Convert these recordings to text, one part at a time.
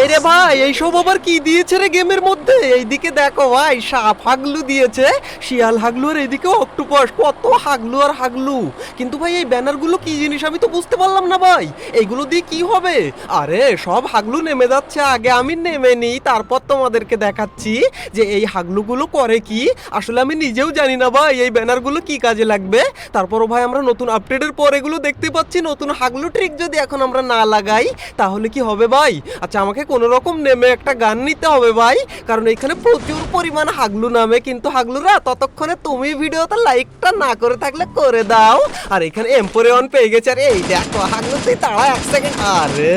এই রে ভাই, এইসব আবার কি দিয়েছে রে গেমের মধ্যে? এইদিকে দেখো ভাই, সাপ হাগলু দিয়েছে, শিয়াল হাগলু, আর এইদিকে অক্টোপাস, কত হাগলু আর হাগলু। কিন্তু ভাই, এই ব্যানারগুলো কি জিনিস আমি তো বুঝতে পারলাম না ভাই। এইগুলো দিয়ে কি হবে? আরে, সব হাগলু নেমে যাচ্ছে, আগে আমি নেমে নিই, তারপর তোমাদেরকে দেখাচ্ছি যে এই হাগলুগুলো করে কি। আসলে আমি নিজেও জানি না ভাই, এই ব্যানারগুলো কি কাজে লাগবে। তারপরও ভাই, আমরা নতুন আপডেটের পর এগুলো দেখতে পাচ্ছি, নতুন হাগলু ট্রিক যদি এখন আমরা না লাগাই, তাহলে কি হবে ভাই? আচ্ছা আমাকে কোনো রকম নেমে একটা গান নিতে হবে ভাই। কারণ এখানে প্রচুর পরিমাণ হাগলু নামে কিন্তু হাগলুরা। ততক্ষণে তুমি ভিডিওতে লাইকটা না করে থাকলে করে দাও। আর এখানে এম্পোরিয়ন পেয়ে গেছে। আরে এই দেখো, হাগলু তুই তাড়া এক সেকেন্ড আরে,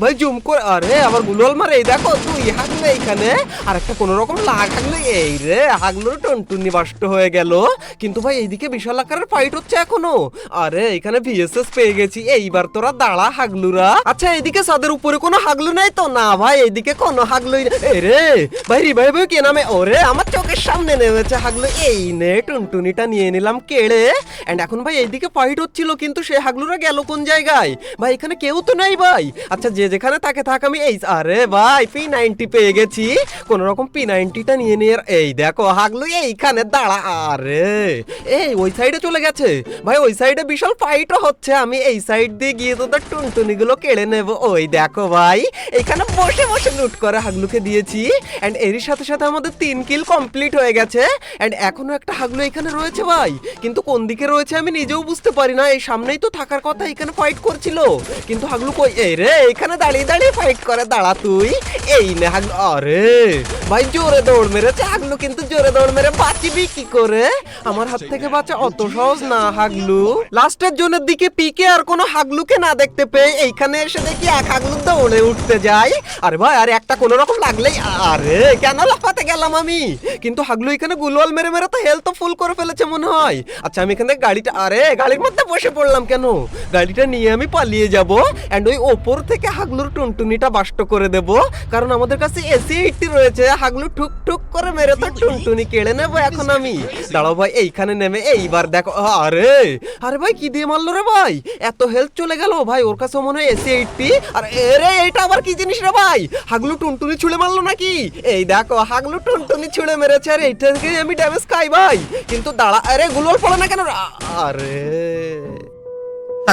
ভাই জুম করে। আরে আবার গুলল মারে, এই দেখো, তুই হাগলু এইখানে। আর একটা কোনো রকম লাগ হাগলু, এই রে, হাগলুর টনটুনি বাষ্ট হয়ে গেল। কিন্তু ভাই, এইদিকে বিশাল আকারের ফাইট হচ্ছে এখনও। আরে, এখানে ভিএসএস পেয়ে গেছি। এইবার তোরা দাঁড়া হাগলুরা। আচ্ছা এইদিকে সাদের উপরে কোনো হাগলু নাই তো? না ভাই এইদিকে কোনো হাগলই। এই রে ভাই রিভাই ভাই কে নামে? ওরে, আমার চোখের সামনে নেমেছে হাগলু এই নে, টুনটুনিটা নিয়ে নিলাম কেড়ে। এন্ড এখন ভাই, এইদিকে ফাইট হচ্ছিল কিন্তু সে হাগলুরা গেল কোন জায়গায়? ভাই, এখানে কেউ তো নেই ভাই। আচ্ছা যে যেখানে থাকে, থাক আমি এই আরে ভাই পি নাইনটি পেয়ে গেছি। কোন রকম পি নাইনটিটা নিয়ে নিয়ে এই দেখো হাগলু এইখানে, দাঁড়া। আরে, এই ওই সাইডে চলে গেছে। ভাই, ওই সাইডে বিশাল ফাইটও হচ্ছে। আমি এই সাইড দিয়ে গিয়ে তোদের টুনটুনিগুলো কেড়ে নেব। ওই দেখো ভাই এখানে বসে বসে লুট করে হাগলুকে দিয়েছি? এন্ড এরই সাথে সাথে আমাদের তিন কিল কমপ্লিট হয়ে গেছে। এন্ড এখনও একটা হাগলু এখানে রয়েছে ভাই। কিন্তু কোন দিকে রয়েছে আমি নিজেও বুঝতে পারি না। এই সামনেই তো থাকার কথা এখানে ফাইট করছিল। কিন্তু হাগলু কই? এই রে, এখানে দাঁড়িয়ে দাঁড়িয়ে ফাইট করে, দাঁড়া তুই। এই নে হাগলু, আরে! ভাই, জোরে দৌড় মেরেছে। হাগলু কিন্তু জোরে দৌড় মেরে বাঁচিবি কি করে? আমার হাত থেকে বাঁচা অত সহজ না, হাগলু। লাস্টের জনের দিকে পিকে আর কোনো হাগলুকে না দেখতে পেয়ে এইখানে এসে দেখি এক হাগলু দৌড়ে উঠতে যায়। ¿vale? আরে ভাই, আরে একটা কোনো রকম লাগলেই আরে, কেন লাফাতে গেলাম আমি? কিন্তু হাগলু এখানে গুলওয়াল মেরে মেরে তো হেলথ ফুল করে ফেলেছে মনে হয়। আচ্ছা আমি এখানে গাড়িটা আরে, গাড়ির মধ্যে বসে পড়লাম কেন? গাড়িটা নিয়ে আমি পালিয়ে যাব এন্ড ওই ওপর থেকে হাগলুর টুনটুনিটা বাষ্ট করে দেব। কারণ আমাদের কাছে এসি এইটটি রয়েছে, হাগলু ঠুক ঠুক করে মেরে তো টুনটুনি কেড়ে নেব এখন আমি। দাঁড়াও ভাই, এইখানে নেমে এইবার দেখো আরে আরে ভাই, কি দিয়ে মারলো রে ভাই? এত হেলথ চলে গেল ভাই, ওর কাছে মনে হয় এসি এইটটি আর এরে এটা আবার কি জিনিস রে ভাই? হাগলু টুনটুনি ছুঁড়ে মারলো নাকি? এই দেখো হাগলু টুনটুনি ছুঁড়ে মেরেছে আর এইটা থেকে আমি ড্যামেজ খাই ভাই। কিন্তু দাঁড়া আরে গুলোর পড়ে না কেন? আরে।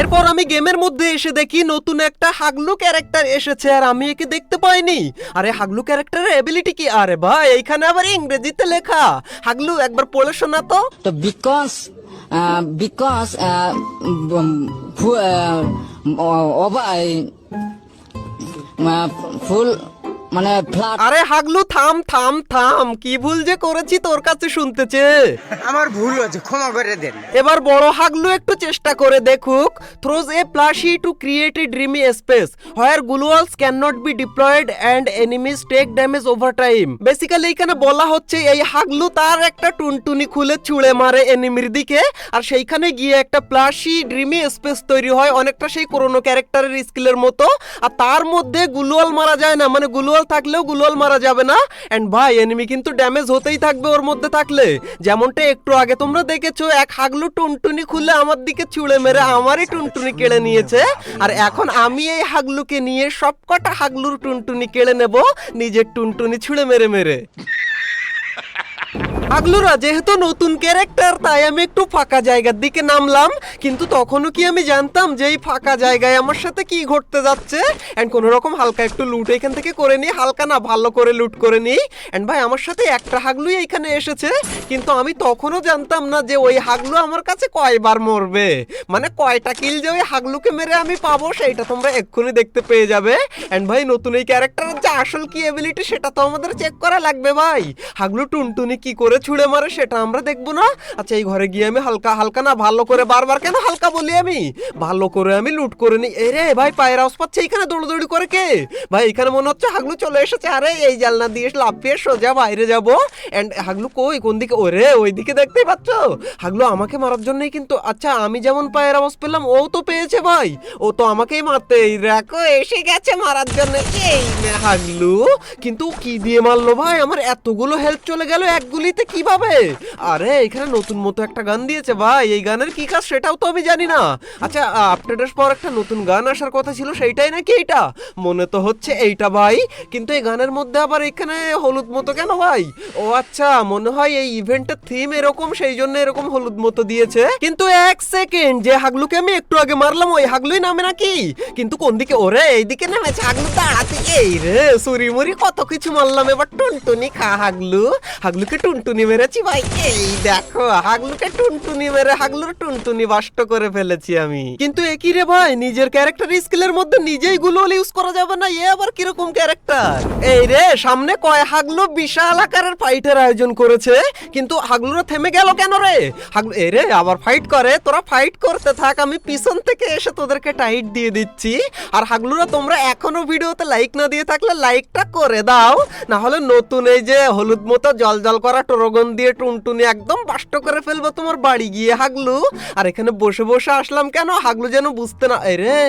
এরপর আমি গেমের মধ্যে এসে দেখি নতুন একটা হাগলু ক্যারেক্টার এসেছে আর আমি একে দেখতে পাইনি। আরে, হাগলু ক্যারেক্টারের এবিলিটি কি? আরে ভাই, এইখানে আবার ইংরেজিতে লেখা। হাগলু, একবার পড়ে শোনা তো। তো বিকজ বিকজ ফুল মানে ফ্ল্যাট আরে হাগলু থাম থাম থাম। কি ভুল যে করেছি তোর কাছে শুনতেছে আমার ভুল হয়েছে ক্ষমা করে দেন। এবার বড় হাগলু একটু চেষ্টা করে দেখুক। Throws a plushie to create a dreamy space where গ্লুয়ালস can not be deployed and enemies take damage over time basically এখানে বলা হচ্ছে এই হাগলু তার একটা টুনটুনি খুলে ছুঁড়ে মারে এনিমির দিকে আর সেইখানে গিয়ে একটা প্লাশি ড্রিমি স্পেস তৈরি হয় অনেকটা সেই করোনো ক্যারেক্টারের স্কিলের মতো। আর তার মধ্যে গুলুয়াল মারা যায় না মানে গুলুয়াল থাকলেও গুলোল মারা যাবে না। এন্ড ভাই এনিমি কিন্তু ড্যামেজ হতেই থাকবে ওর মধ্যে থাকলে। যেমনটা একটু আগে তোমরা দেখেছ, এক হাগলু টুনটুনি খুলে আমার দিকে ছুঁড়ে মেরে আমারই টুনটুনি কেড়ে নিয়েছে। আর এখন আমি এই হাগলুকে নিয়ে সবকটা হাগলুর টুনটুনি কেড়ে নেব, নিজের টুনটুনি ছুঁড়ে মেরে মেরে। আগলুরা যেহেতু নতুন ক্যারেক্টার, তাই আমি একটু ফাঁকা জায়গার দিকে নামলাম। কিন্তু তখনও কি আমি জানতাম যে এই ফাঁকা জায়গায় আমার সাথে কি ঘটতে যাচ্ছে? অ্যান্ড কোনো রকম হালকা একটু লুট এখান থেকে করে নিই, হালকা না, ভালো করে লুট করে নিই। অ্যান্ড ভাই, আমার সাথে একটা হাগলুই এখানে এসেছে। কিন্তু আমি তখনও জানতাম না যে ওই হাগলু আমার কাছে কয়বার মরবে। মানে কয়টা কিল যে ওই হাগলুকে মেরে আমি পাবো, সেইটা তোমরা এক্ষুনি দেখতে পেয়ে যাবে। অ্যান্ড ভাই, নতুন এই ক্যারেক্টারের যে আসল কি এবিলিটি সেটা তো আমাদের চেক করা লাগবে ভাই। হাগলু টুনটুনি কি করে ছুঁড়ে মারে, সেটা আমরা দেখব না। আচ্ছা এই ঘরে গিয়ে আমি হালকা হালকা না, ভালো করে বারবার কেন হালকা বলি আমি? ভালো করে আমি লুট করে নি এ রে, ভাই, পায়ের আওয়াজ পাচ্ছে এখানে দৌড়দৌড়ি করে কে? ভাই এখানে মনে হচ্ছে হাগলু চলে এসেছে। আরে, এই জালনা দিয়ে লাফিয়ে সোজা বাইরে যাব। এন্ড হাগলু কই, কোন দিকে? ওরে ওই দিকে দেখতেই পাচ্ছ? হাগলু আমাকে মারার জন্যই কিন্তু আচ্ছা আমি যেমন পায়ের আওয়াজ পেলাম, ও তো পেয়েছে ভাই। ও তো আমাকেই মারতে এই দেখো, এসে গেছে মারার জন্য। এই হাগলু। কিন্তু কি দিয়ে মারলো ভাই? আমার এতগুলো হেল্প চলে গেল এক গুলিতে। কীভাবে? আরে, এখানে নতুন মতো একটা গান দিয়েছে ভাই। এই গানের কি কাজ সেটাও তো আমি জানি না। আচ্ছা আপডেটের পর একটা নতুন গান আসার কথা ছিল, সেইটাই নাকি এইটা? মনে তো হচ্ছে এইটা ভাই। কিন্তু এই গানের মধ্যে আবার এখানে হলুদ মতো কেন ভাই? ও আচ্ছা মনে হয় এই ইভেন্টের থিম এরকম, সেই জন্য এরকম হলুদ মতো দিয়েছে। কিন্তু এক সেকেন্ড যে হাগলুকে আমি একটু আগে মারলাম, ওই হাগলুই নামে নাকি? কিন্তু কোন দিকে? ওরে, এইদিকে নেমেছে হাগলু দাঁড়াতে এই রে সুরি কত কিছু মারলাম এবার টুনটুনি খা হাগলু। হাগলুকে টুনটুনি মেরেছি ভাই। এই দেখো, হাগলুকে টুনটুনি মেরে হাগলুর টুনটুনি বাষ্ট করে ফেলেছি আমি। কিন্তু একই রে ভাই? নিজের ক্যারেক্টার স্কিলের মধ্যে নিজেই গুলোল ইউজ করা যাবে না, এ আবার কীরকম ক্যারেক্টার এই রে, সামনে কয় হাগলু বিশাল আকারের ফাইটের আয়োজন করেছে, কিন্তু হাগলুরা থেমে গেল কেন রে? হাগলু এ রে, আবার ফাইট করে, তোরা ফাইট করতে থাক, আমি পিছন থেকে এসে তোদেরকে টাইট দিয়ে দিচ্ছি। আর হাগলুরা, তোমরা এখনও ভিডিওতে লাইক না দিয়ে থাকলে লাইকটা করে দাও না হলে নতুন এই যে হলুদ মতো জল জল করা টরগন দিয়ে টুনটুনি একদম বাষ্ট করে ফেলব তোমার বাড়ি গিয়ে, হাগলু। আর এখানে বসে বসে আসলাম কেন? হাগলু যেন বুঝতে না এরে,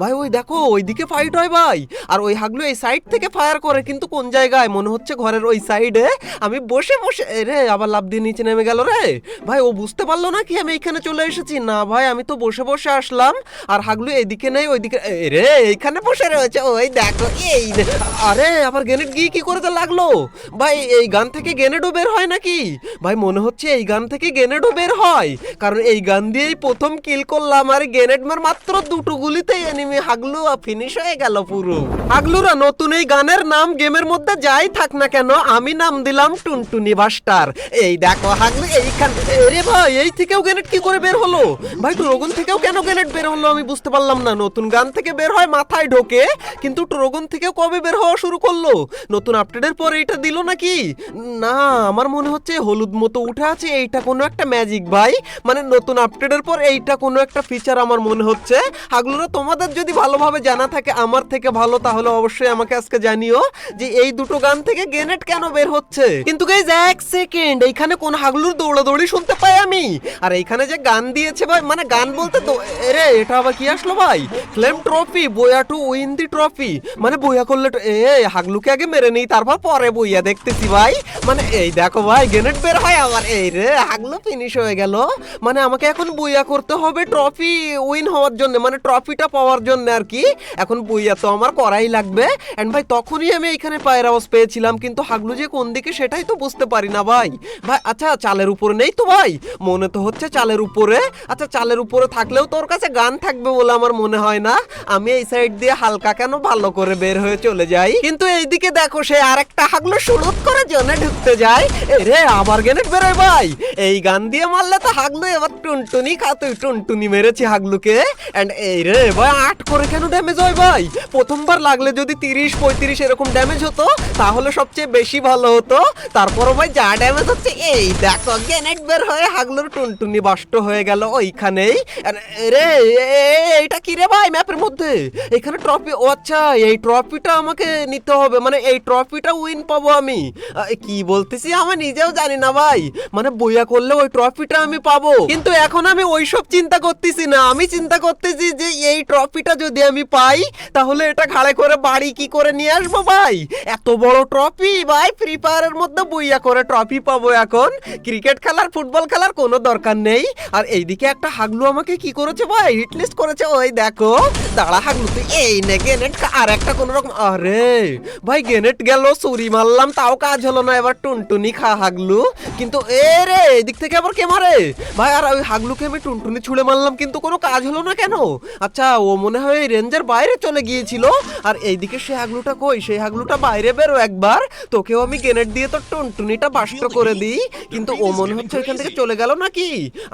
ভাই, ওই দেখো, ওইদিকে ফাইট হয় ভাই। আর ওই হাগলু এই সাইড থেকে ফায়ার করে, কিন্তু কোন জায়গায়? মনে হচ্ছে ঘরের ওই সাইডে আমি বসে বসে এরে, আবার লাভ দিয়ে নিচে নেমে গেল রে। ভাই, ও বুঝতে পারল না কি আমি এখানে চলে এসেছি? না ভাই, আমি তো বসে বসে আসলাম। আর হাগলু এদিকে নেই, ওইদিকে এরে, এইখানে বসে রয়েছে, ওই দেখো, এই আরে, আবার গ্রেনেড গিয়ে কি করতে লাগল? ভাই, এই গান থেকে গ্রেনেডও বের হয় নাকি? ভাই, মনে হচ্ছে এই গান থেকে গ্রেনেডও বের হয়। কারণ এই গান দিয়েই প্রথম কিল করলাম আর গ্রেনেড মার মাত্র দুটো গুলিতে এনিমি হাগলু ফিনিশ হয়ে গেল পুরো। হাগলুরা, নতুন এই গানের নাম গেমের মধ্যে যাই থাক না কেন, আমি নাম দিলাম টুনটুনি বাস্টার। এই দেখো হাগলু, এইখান আরে ভাই, এই থেকেও গ্রেনেড কি করে বের হলো? ভাই ট্রোগন থেকেও কেন গ্রেনেড বের হলো আমি বুঝতে পারলাম না। নতুন গান থেকে বের হয় মাথায় ঢোকে, কিন্তু ট্রোগন থেকেও কবে বের হওয়া শুরু করল? নতুন আপডেটের পরে এটা দিল নাকি? না, আমার মনে হচ্ছে হলুদ মতো উঠে আছে, এইটা কোনো একটা ম্যাজিক ভাই। মানে নতুন আপডেটের পর এইটা কোনো একটা ফিচার আমার মনে হচ্ছে। হাগলুরা, তোমাদের যদি ভালোভাবে জানা থাকে আমার থেকে ভালো, তাহলে অবশ্যই আমাকে আজকে জানিও যে এই দুটো গান থেকে গ্রেনেড কেন বের হচ্ছে। কিন্তু গাইজ এক সেকেন্ড এইখানে কোন হাগলুর দৌড়াদৌড়ি শুনতে পাই আমি? আর এইখানে যে গান দিয়েছে ভাই মানে গান বলতে তো রে এটা আবার কি আসলো ভাই? ফ্লেম ট্রফি বইয়া টু উইন দি ট্রফি মানে বইয়া করলে এ, হাগলুকে আগে মেরে নেই, তারপর পরে বইয়া দেখতেছি ভাই। মানে এই দেখো ভাই গ্রেনেড বের হয় আমার। এই রে, হাগলু ফিনিশ হয়ে গেল। মানে আমাকে এখন বইয়া করতে হবে ট্রফি উইন হওয়ার জন্য মানে ট্রফিটা পাওয়ার জন্য আর কি। এখন বইয়া তো আমার করাই লাগবে। এন্ড ভাই, তখনই আমি এখানে পায়ের আওয়াজ পেয়েছিলাম, কিন্তু হাগলু যে কোন দিকে সেটাই তো বুঝতে পারি না ভাই। ভাই আচ্ছা চালের উপরে নেই তো ভাই? মনে তো হচ্ছে চালের উপরে। আচ্ছা চালের উপরে থাকলেও তোর কাছে গান থাকবে বলে আমার মনে হয় না। আমি এই সাইড দিয়ে হালকা কেন ভালো করে বের হয়ে চলে যাই? কিন্তু এইদিকে দেখো, সে আরেকটা হাগলু সুরত করে জনে ঢুকতে যায়। রে আবার গেনেট বেরোয় ভাই। এই গান দিয়ে মারলে তো হাগলু, এবার টুনটুনি খা টুনটুনি মেরেছি হাগলুকে। এন্ড এই রে ভাই আট করে কেন ড্যামেজ হয় ভাই? প্রথমবার লাগলে যদি তিরিশ, পঁয়ত্রিশ এরকম ড্যামেজ হতো, তাহলে সবচেয়ে বেশি ভালো হতো। তারপরও ভাই যা ড্যামেজ হচ্ছে, এই দেখো গ্রেনেড বের হয়ে হাগলুর টুনটুনি বাষ্ট হয়ে গেল ওইখানেই। রে এইটা কি রে ভাই ম্যাপের মধ্যে? এখানে ট্রফি ও আচ্ছা এই ট্রফিটা আমাকে নিতে হবে। মানে এই ট্রফিটা উইন পাবো আমি। কি বলতেছি, আমি নিজেও জানি না ভাই। মানে বইয়া করলে ওই ট্রফিটা আমি পাবো। কিন্তু এখন আমি ওইসব চিন্তা করতেছি না। আমি চিন্তা করতেছি যে এই ট্রফিটা যদি আমি পাই, তাহলে এটা ঘাড়ে করে বাড়ি কি করে নিয়ে আসব ভাই? এত বড় ট্রফি ভাই ফ্রি ফায়ারের মধ্যে বইয়া করে ট্রফি পাবো এখন। ক্রিকেট খেলার ফুটবল খেলার কোনো দরকার নেই। আর এইদিকে একটা হাগলু আমাকে কি করেছে ভাই? হিট লিস্ট করেছে। ওই দেখো। দাঁড়া হাগলু তুই এই নে গেনেট আর একটা কোনো রকম আরে! ভাই গেনেট গেল চুরি মারলাম, তাও কাজ হলো না। এবার টুনটুনি খা হাগলু, কিন্তু এ রে, এদিক থেকে আবার কে মারে? ভাই, আর ওই হাগলুকে আমি টুনটুনি ছুঁড়ে মারলাম, কিন্তু কোনো কাজ হলো না কেন? আচ্ছা ও মনে হয় এই রেঞ্জের বাইরে চলে গিয়েছিল। আর এইদিকে সে হাগলুটা কই? সেই হাগলুটা বাইরে বেরো একবার। তোকেও আমি গ্রেনেড দিয়ে তো টুনটুনিটা বাষ্ট করে দিই। কিন্তু ও মনে হচ্ছে এখান থেকে চলে গেল নাকি?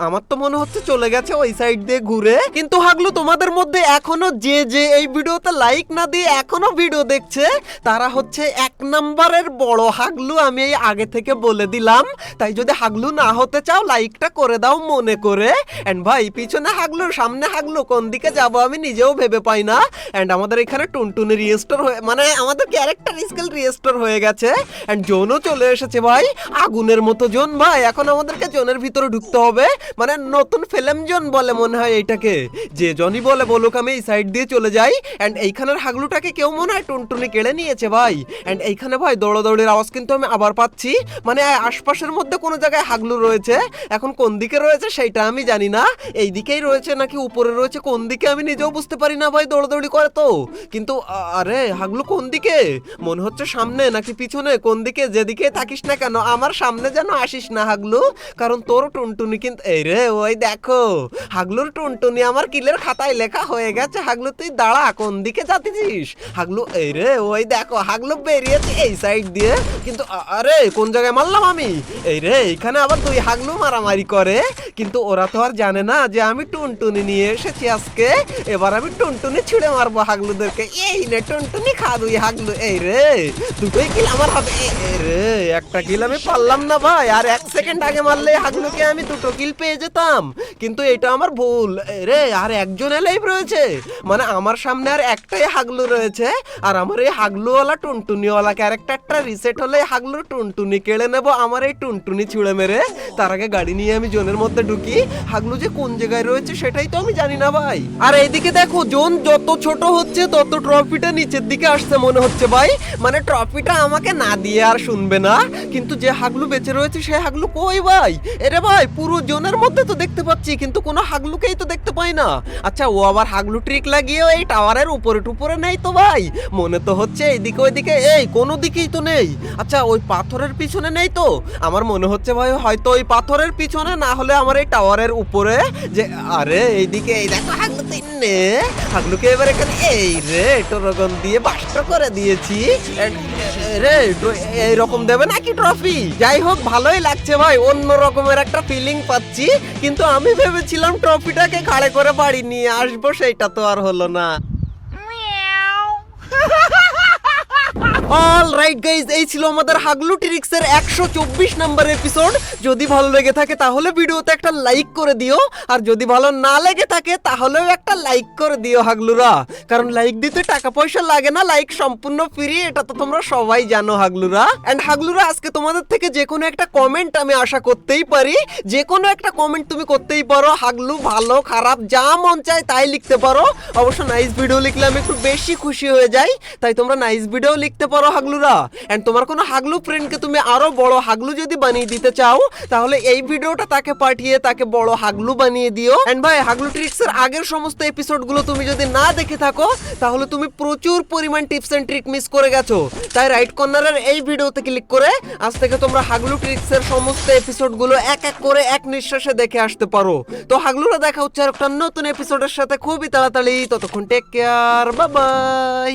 আমার তো মনে হচ্ছে চলে গেছে ওই সাইড দিয়ে ঘুরে। কিন্তু হাগলু, তোমাদের মধ্যে এখনও যে যে এই ভিডিওতে লাইক না দিয়ে এখনও ভিডিও দেখছে, তারা হচ্ছে এক নাম্বারের বড় হাগলু, আমি এই আগে থেকে বলে দিলাম, তাই যদি হাগলু না হতে চাও লাইকটা করে দাও মনে করে। এন্ড ভাই, পিছনে হাগলু, সামনে হাগলু, কোন দিকে যাব আমি নিজেও ভেবে পাই না। এন্ড আমাদের এখানে টুনটুনি রিস্টোর হয়ে মানে আমাদের ক্যারেক্টার স্কিল রিস্টোর হয়ে গেছে। এন্ড জোনও চলে এসেছে ভাই। আগুনের মতো জোন ভাই, এখন আমাদেরকে জোনের ভিতরে ঢুকতে হবে। মানে নতুন ফিল্ম জোন বলে মনে হয় এইটাকে। যে জনই বলে বলুক, আমি এই সাইড দিয়ে চলে যাই। এন্ড এইখানের হাগলুটাকে কেউ মনে হয় টুনটুনি কেড়ে নিয়েছে ভাই। এন্ড এইখানে ভাই, দৌড়াদৌড়ির আওয়াজ কিন্তু আমি আবার পাচ্ছি। মানে আশপাশের মধ্যে কোনো জায়গায় হাগলু রয়েছে। এখন কোন দিকে রয়েছে সেইটা আমি জানি না। এই দিকেই রয়েছে নাকি উপরে রয়েছে কোন দিকে আমি নিজেও বুঝতে পারি না ভাই দৌড়াদৌড়ি করে তো। কিন্তু আরে, হাগলু কোন দিকে? মনে হচ্ছে সামনে নাকি পিছনে? কোন দিকে যেদিকে থাকিস না কেন? আমার সামনে যেন আসিস না হাগলু। কারণ তোর টুনটুনি কিন্তু এই রে, ওই দেখো। হাগলুর টুনটুনি আমার কিলের খাতায় লেখা হয়ে গেছে। হাগলু, তুই দাঁড়া, কোন দিকে যাচ্ছিস হাগলু, এই রে, ওই দেখো, হাগলু বেরিয়েছে এই সাইড দিয়ে। কিন্তু আরে, কোন জায়গায় মারলাম আমি। এই রে এখানে আবার তুই হাগলু মারামারি করে? কিন্তু ওরা তো আর জানে না যে আমি টুনটুনি নিয়ে এসেছি আজকে। এবার আমি টুনটুনি ছুঁড়ে মারবো হাগলুদেরকে। এই নে, টুনটুনি খা দুই হাগলু। এই রে, দুটোই কিল আমার হবে। রে, একটা কিল আমি পারলাম না ভাই। আর এক সেকেন্ড আগে মারলে হাগলুকে আমি দুটো কিল পেয়ে যেতাম। কিন্তু এটা আমার ভুল। রে, আর একজন এলাইভ রয়েছে। মানে আমার সামনে আর একটাই হাগলু রয়েছে। আর আমার এই হাগলুওয়ালা টুনটুনিওয়ালা ক্যারেক্টারটা রিসেট হলে হাগলু টুনটুনি কেড়ে নেব। আমার এই টুনটুনি ছুঁড়ে মেরে। তার আগে গাড়ি নিয়ে আমি জোনের মধ্যে ঢুকি হাগলু যে কোন জায়গায় রয়েছে সেটাই তো আমি জানি না ভাই। আর এইদিকে দেখো, জোন যত ছোট হচ্ছে তত ট্রফিটা নিচের দিকে আসছে মনে হচ্ছে ভাই। মানে ট্রফিটা আমাকে না দিয়ে আর শুনবে না। কিন্তু যে হাগলু বেঁচে রয়েছে সে হাগলু কই ভাই? এরে ভাই, পুরো জোনের মধ্যে তো দেখতে পাচ্ছি, কিন্তু কোনো হাগলুকেই তো দেখতে পাই না। আচ্ছা ও আবার হাগলু ট্রিক লাগিয়ে এই টাওয়ারের উপরে টুপরে নেই তো ভাই? মনে তো হচ্ছে এইদিকে ওইদিকে, এই কোনো দিকেই তো নেই। আচ্ছা ওই পাথরের পিছনে নেই তো? আমার মনে হচ্ছে ভাই, হয়তো ওই পাথরের পিছনে, না হলে আমার এই টাওয়ারের উপরে যে, আরে, এইদিকে, এই দেখো হাগলু তিন নে হাগলুকে এবার এখানে, এই রে, টোরগন দিয়ে বাষ্ট করে দিয়েছি। রে এইরকম দেবে নাকি ট্রফি? যাই হোক, ভালোই লাগছে ভাই, অন্য রকমের একটা ফিলিং পাচ্ছি। কিন্তু আমি ভেবেছিলাম ট্রফিটাকে ঘাড়ে করে বাড়ি নিয়ে আসব, সেইটা তো আর হলো না। অল রাইট গাইজ এই ছিল আমাদের হাগলু ট্রিক্সের একশো চব্বিশ নাম্বার এপিসোড যদি ভালো লেগে থাকে, তাহলে ভিডিওতে একটা লাইক করে দিও। আর যদি ভালো না লেগে থাকে, তাহলেও একটা লাইক করে দিও হাগলুরা। কারণ লাইক দিতে টাকা পয়সা লাগে না লাইক সম্পূর্ণ ফ্রি এটা তো তোমরা সবাই জানো হাগলুরা। এন্ড হাগলুরা, আজকে তোমাদের থেকে যে কোনো একটা কমেন্ট আমি আশা করতেই পারি। যে কোনো একটা কমেন্ট তুমি করতেই পারো। হাগলু ভালো, খারাপ, যা মন চায় তাই লিখতে পারো। অবশ্য নাইস ভিডিও লিখলে আমি একটু বেশি খুশি হয়ে যাই। তাই তোমরা নাইস ভিডিও লিখতে পারো। হাগলুরা। এন্ড তোমার কোনো হাগলু ফ্রেন্ডকে তুমি আরও বড় হাগলু যদি বানিয়ে দিতে চাও, তাহলে এই ভিডিওটা তাকে পাঠিয়ে তাকে বড় হাগলু বানিয়ে দিও। এন্ড ভাই, হাগলু ট্রিক্স এর আগের সমস্ত এপিসোডগুলো তুমি যদি না দেখে থাকো, তাহলে তুমি প্রচুর পরিমাণ টিপস এন্ড ট্রিক মিস করে গেছো। তাই রাইট কর্নারের এই ভিডিওতে ক্লিক করে আজ থেকে তোমরা হাগলু ট্রিক্স এর সমস্ত এপিসোডগুলো এক এক করে এক নিঃশ্বাসে দেখে আসতে পারো। তো হাগলুরা দেখা হচ্ছে আর একটা নতুন এপিসোডের সাথে। খুবই তাড়াতাড়ি, ততক্ষণ টেক কেয়ার বাই বাই